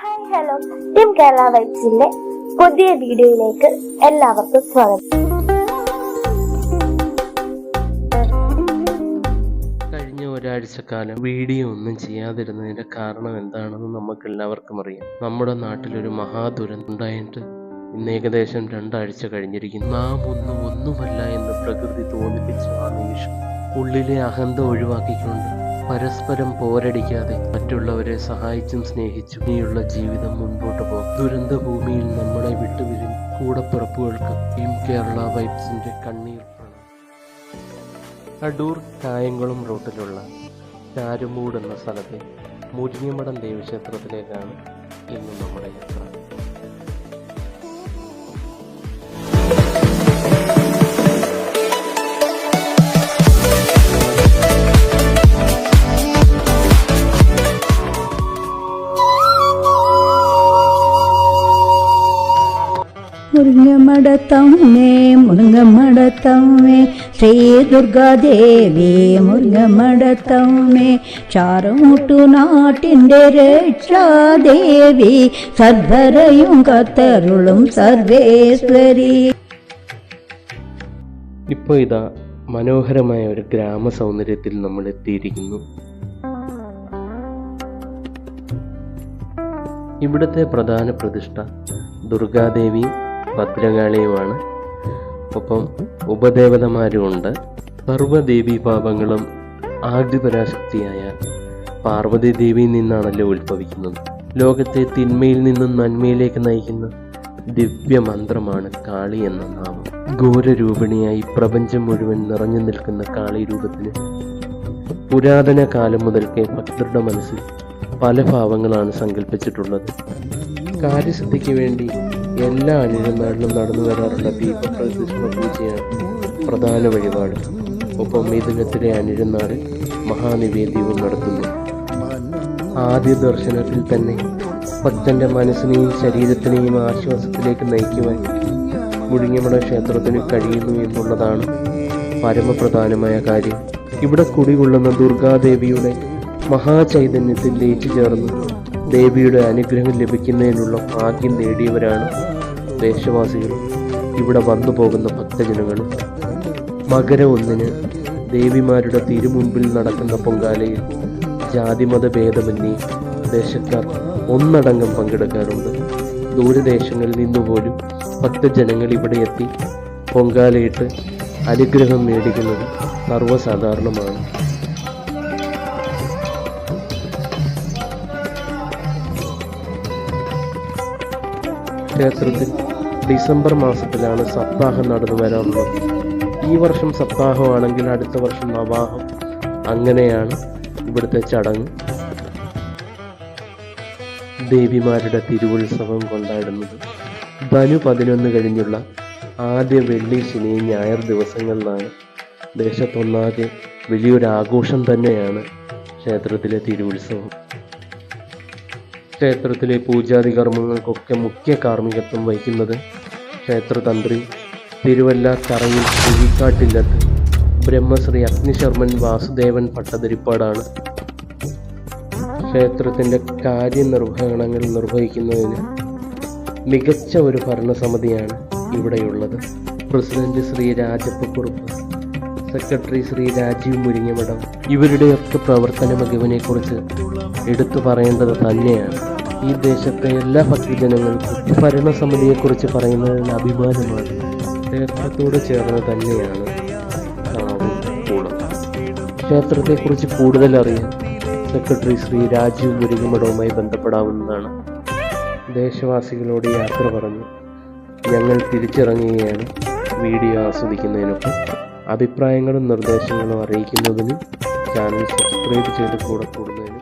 Hi hello. Team Kerala വൈബ്സിന്റെ പുതിയ വീഡിയോയിലേക്ക് എല്ലാവർക്കും സ്വാഗതം. കഴിഞ്ഞ ഒരാഴ്ചക്കാലം വീഡിയോ ഒന്നും ചെയ്യാതിരുന്നതിന്റെ കാരണം എന്താണെന്ന് നമുക്ക് എല്ലാവർക്കും അറിയാം. നമ്മുടെ നാട്ടിലൊരു മഹാദുരന്തം ഉണ്ടായിട്ട് ഇന്ന് ഏകദേശം രണ്ടാഴ്ച കഴിഞ്ഞിരിക്കുന്നു. നാം ഒന്നും ഒന്നുമല്ല എന്ന് പ്രകൃതി തോന്നിപ്പിച്ച ആ നിമിഷം ഉള്ളിലെ അഹന്ത ഒഴിവാക്കിക്കൊണ്ട് പരസ്പരം പോരടിക്കാതെ മറ്റുള്ളവരെ സഹായിച്ചും സ്നേഹിച്ചും ഇനിയുള്ള ജീവിതം മുൻപോട്ട് പോകും ദുരന്ത ഭൂമിയിൽ നമ്മളെ വിട്ടുവരും കൂടപ്പിറപ്പുകൾക്ക് ടീം കേരള വൈബ്സിന്റെ കണ്ണീർ അടൂർ കായംകുളം റൂട്ടിലുള്ള ചാരുമൂട് എന്ന സ്ഥലത്തെ മുരിങ്ങമടം ദേവക്ഷേത്രത്തിലേക്കാണ് ഇന്ന് നമ്മുടെ യാത്ര മുരുങ്ങമടത്തമ്മേ മുരുങ്ങമടത്തമ്മേ ശ്രീ ദുർഗാദേവി മുരുങ്ങമടത്തമ്മേ ചാറുമുട്ടു നാട്ടിന്റെ രക്ഷാദേവി സർവരയും കത്തരുളും സർവേശ്വരി. ഇപ്പോൾ ഇതാ മനോഹരമായ ഒരു ഗ്രാമ സൗന്ദര്യത്തിൽ നമ്മൾ എത്തിയിരിക്കുന്നു. ഇവിടുത്തെ പ്രധാന പ്രതിഷ്ഠ ദുർഗാദേവിയും ഭദ്രകാളിയുമാണ്. ഒപ്പം ഉപദേവതമാരുമുണ്ട്. സർവദേവീ പാപങ്ങളും ആദിപരാശക്തിയായ പാർവതി ദേവിയിൽ നിന്നാണല്ലോ ഉത്ഭവിക്കുന്നത്. ലോകത്തെ തിന്മയിൽ നിന്നും നന്മയിലേക്ക് നയിക്കുന്ന ദിവ്യമന്ത്രമാണ് കാളി എന്ന നാമം. ഘോരരൂപിണിയായി പ്രപഞ്ചം മുഴുവൻ നിറഞ്ഞു നിൽക്കുന്ന കാളി രൂപത്തിന് പുരാതന കാലം മുതൽക്കേ ഭക്തരുടെ മനസ്സിൽ പല ഭാവങ്ങളാണ് സങ്കല്പിച്ചിട്ടുള്ളത് കാര്യസിദ്ധിക്ക് വേണ്ടി എല്ലാ അനുജന്മാരിലും നടന്നു വരാറുള്ള ദീപപ്രതിഷ്ഠ പൂജയാണ് പ്രധാന വഴിപാട്. ഒപ്പം മിഥുനത്തിലെ അനിഴനാളിൽ മഹാനിവേദ്യവും നടത്തുന്നു. ആദ്യ ദർശനത്തിൽ തന്നെ ഭക്തന്റെ മനസ്സിനെയും ശരീരത്തിനെയും ആശ്വാസത്തിലേക്ക് നയിക്കുവാൻ മുഴുങ്ങിമട ക്ഷേത്രത്തിന് കഴിയുന്നു എന്നുള്ളതാണ് പരമപ്രധാനമായ കാര്യം. ഇവിടെ കുടികൊള്ളുന്ന ദുർഗാദേവിയുടെ മഹാചൈതന്യത്തിൽ ലയിച്ചു ചേർന്ന് ദേവിയുടെ അനുഗ്രഹം ലഭിക്കുന്നതിനുള്ള ഭാഗ്യം നേടിയവരാണ് ദേശവാസികളും ഇവിടെ വന്നു പോകുന്ന ഭക്തജനങ്ങളും മകര ഒന്നിന് ദേവിമാരുടെ തിരുമുമ്പിൽ നടക്കുന്ന പൊങ്കാലയിൽ ജാതിമത ഭേദമന്യേ ദേശക്കാർ ഒന്നടങ്കം പങ്കെടുക്കാറുണ്ട്. ദൂരദേശങ്ങളിൽ നിന്നുപോലും ഭക്തജനങ്ങൾ ഇവിടെ എത്തി പൊങ്കാലയിട്ട് അനുഗ്രഹം മേടിക്കുന്നത് സർവസാധാരണമാണ്. ക്ഷേത്രത്തിൽ ഡിസംബർ മാസത്തിലാണ് സപ്താഹം നടന്നു വരാറുള്ളത്. ഈ വർഷം സപ്താഹമാണെങ്കിൽ അടുത്ത വർഷം നവാഹം. അങ്ങനെയാണ് ഇവിടുത്തെ ചടങ്ങ്. ദേവിമാരുടെ തിരുവുത്സവം കൊണ്ടാടുന്നത്. ധനു പതിനൊന്ന് കഴിഞ്ഞുള്ള ആദ്യ വെള്ളി ശനി ഞായർ ദിവസങ്ങളിലാണ് ദേശത്തൊന്നാകെ വലിയൊരു ആഘോഷം തന്നെയാണ് ക്ഷേത്രത്തിലെ തിരുവുത്സവം. ക്ഷേത്രത്തിലെ പൂജാതി കർമ്മങ്ങൾക്കൊക്കെ മുഖ്യ കാർമ്മികത്വം വഹിക്കുന്നത് ക്ഷേത്രതന്ത്രി തിരുവല്ല തറയിൽ കുഴിക്കാട്ടില്ലത്ത് ബ്രഹ്മശ്രീ അഗ്നിശർമ്മൻ വാസുദേവൻ ഭട്ടതിരിപ്പാടാണ്. ക്ഷേത്രത്തിന്റെ കാര്യനിർവഹണങ്ങൾ നിർവഹിക്കുന്നതിന് മികച്ച ഒരു ഭരണസമിതിയാണ് ഇവിടെയുള്ളത്. പ്രസിഡന്റ് ശ്രീ രാജപ്പക്കുറുപ്പ് സെക്രട്ടറി ശ്രീ രാജീവ് മുരിങ്ങമഠം ഇവരുടെയൊക്കെ പ്രവർത്തന മികവിനെക്കുറിച്ച് എടുത്തു പറയേണ്ടത് തന്നെയാണ്. ഈ ദേശത്തെ എല്ലാ ഭക്തജനങ്ങൾക്കും ഭരണസമിതിയെക്കുറിച്ച് പറയുന്നതിന് അഭിമാനമാണ്. ക്ഷേത്രത്തോട് ചേർന്ന് തന്നെയാണ് ക്ഷേത്രത്തെക്കുറിച്ച് കൂടുതൽ അറിയാൻ സെക്രട്ടറി ശ്രീ രാജീവ് മുരുകുമഠവുമായി ബന്ധപ്പെടാവുന്നതാണ്. ദേശവാസികളോട് യാത്ര പറഞ്ഞു ഞങ്ങൾ തിരിച്ചിറങ്ങുകയാണ്. വീഡിയോ ആസ്വദിക്കുന്നതിനൊപ്പം അഭിപ്രായങ്ങളും നിർദ്ദേശങ്ങളും അറിയിക്കുന്നതിനും ചാനൽ സബ്സ്ക്രൈബ് ചെയ്ത് കൂടെ കൂടുന്നതിനും